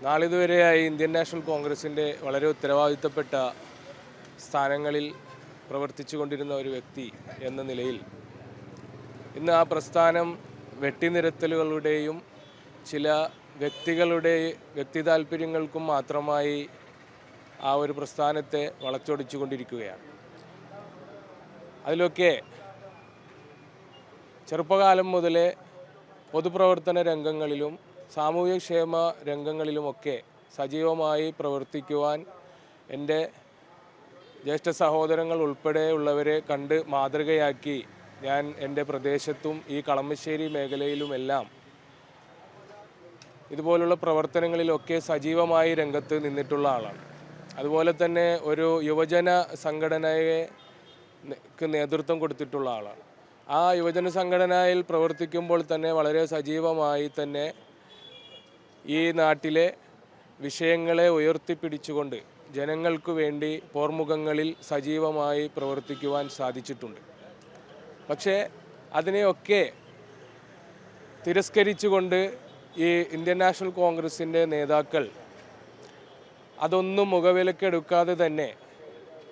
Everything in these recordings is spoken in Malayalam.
നാളിതുവരെയായി ഇന്ത്യൻ നാഷണൽ കോൺഗ്രസിന്റെ വളരെ ഉത്തരവാദിത്തപ്പെട്ട സ്ഥാനങ്ങളിൽ പ്രവർത്തിച്ചു കൊണ്ടിരുന്ന ഒരു വ്യക്തി എന്ന നിലയിൽ ഇന്ന് ആ പ്രസ്ഥാനം വെട്ടിനിരത്തലുകളുടെയും ചില വ്യക്തികളുടെ വ്യക്തി താല്പര്യങ്ങൾക്കും മാത്രമായി ആ ഒരു പ്രസ്ഥാനത്തെ വളച്ചൊടിച്ചു കൊണ്ടിരിക്കുകയാണ് അതിലൊക്കെ ചെറുപ്പകാലം മുതലേ പൊതുപ്രവർത്തന രംഗങ്ങളിലും സാമൂഹ്യക്ഷേമ രംഗങ്ങളിലുമൊക്കെ സജീവമായി പ്രവർത്തിക്കുവാൻ എന്റെ ജ്യേഷ്ഠ സഹോദരങ്ങൾ ഉൾപ്പെടെയുള്ളവരെ കണ്ട് മാതൃകയാക്കി ഞാൻ എന്റെ പ്രദേശത്തും ഈ കളമശ്ശേരി മേഖലയിലുമെല്ലാം ഇതുപോലുള്ള പ്രവർത്തനങ്ങളിലൊക്കെ സജീവമായി രംഗത്ത് നിന്നിട്ടുള്ള ആളാണ്. അതുപോലെ തന്നെ ഒരു യുവജന സംഘടനയെ നേതൃത്വം കൊടുത്തിട്ടുള്ള ആളാണ്. ആ യുവജന സംഘടനയിൽ പ്രവർത്തിക്കുമ്പോൾ തന്നെ വളരെ സജീവമായി തന്നെ ഈ നാട്ടിലെ വിഷയങ്ങളെ ഉയർത്തിപ്പിടിച്ചുകൊണ്ട് ജനങ്ങൾക്ക് വേണ്ടി പോർമുഖങ്ങളിൽ സജീവമായി പ്രവർത്തിക്കുവാൻ സാധിച്ചിട്ടുണ്ട്. പക്ഷേ അതിനെയൊക്കെ തിരസ്കരിച്ചുകൊണ്ട് ഈ ഇന്ത്യൻ നാഷണൽ കോൺഗ്രസിന്റെ നേതാക്കൾ അതൊന്നും മുഖവിലക്കെടുക്കാതെ തന്നെ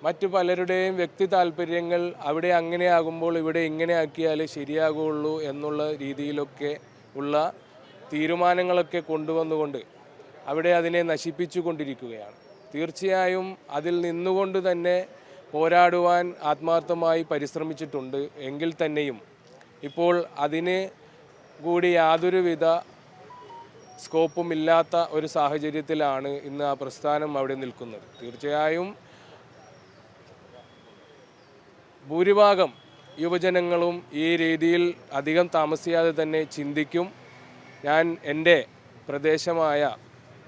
മറ്റു പലരുടെയും വ്യക്തി താല്പര്യങ്ങൾ അവിടെ അങ്ങനെ ആകുമ്പോൾ ഇവിടെ ഇങ്ങനെ ആക്കിയാലേ ശരിയാകുള്ളൂ എന്നുള്ള രീതിയിലൊക്കെ ഉള്ള തീരുമാനങ്ങളൊക്കെ കൊണ്ടുവന്നുകൊണ്ട് അവിടെ അതിനെ നശിപ്പിച്ചു കൊണ്ടിരിക്കുകയാണ് തീർച്ചയായും അതിൽ നിന്നുകൊണ്ട് തന്നെ പോരാടുവാൻ ആത്മാർത്ഥമായി പരിശ്രമിച്ചിട്ടുണ്ട്. എങ്കിൽ തന്നെയും ഇപ്പോൾ അതിന് കൂടി യാതൊരുവിധ സ്കോപ്പും ഇല്ലാത്ത ഒരു സാഹചര്യത്തിലാണ് ഇന്ന് ആ പ്രസ്ഥാനം അവിടെ നിൽക്കുന്നത്. തീർച്ചയായും ഭൂരിഭാഗം യുവജനങ്ങളും ഈ രീതിയിൽ അധികം താമസിയാതെ തന്നെ ചിന്തിക്കും. ഞാൻ എന്റെ പ്രദേശമായ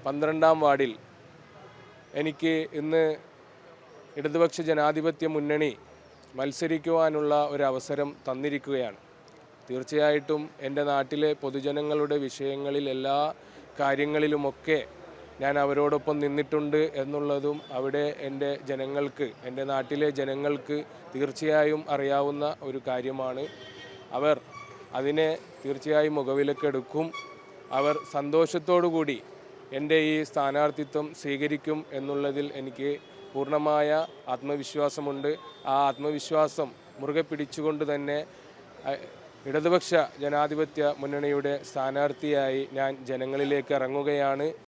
പന്ത്രണ്ടാം വാർഡിൽ എനിക്ക് ഇന്ന് ഇടതുപക്ഷ ജനാധിപത്യ മുന്നണി മത്സരിക്കുവാനുള്ള ഒരു അവസരം തന്നിരിക്കുകയാണ്. തീർച്ചയായിട്ടും എന്റെ നാട്ടിലെ പൊതുജനങ്ങളുടെ വിഷയങ്ങളിൽ എല്ലാ കാര്യങ്ങളിലുമൊക്കെ ഞാൻ അവരോടൊപ്പം നിന്നിട്ടുണ്ട് എന്നുള്ളതും അവിടെ എന്റെ ജനങ്ങൾക്ക് എന്റെ നാട്ടിലെ ജനങ്ങൾക്ക് തീർച്ചയായും അറിയാവുന്ന ഒരു കാര്യമാണ്. അവർ അതിനെ തീർച്ചയായും മുഖവിലക്കെടുക്കും അവർ കൂടി എന്റെ ഈ സ്ഥാനാർത്ഥിത്വം സ്വീകരിക്കും എന്നുള്ളതിൽ എനിക്ക് പൂർണമായ ആത്മവിശ്വാസമുണ്ട്. ആ ആത്മവിശ്വാസം മുറുകെ പിടിച്ചുകൊണ്ട് തന്നെ ഇടതുപക്ഷ ജനാധിപത്യ മുന്നണിയുടെ സ്ഥാനാർത്ഥിയായി ഞാൻ ജനങ്ങളിലേക്ക് ഇറങ്ങുകയാണ്.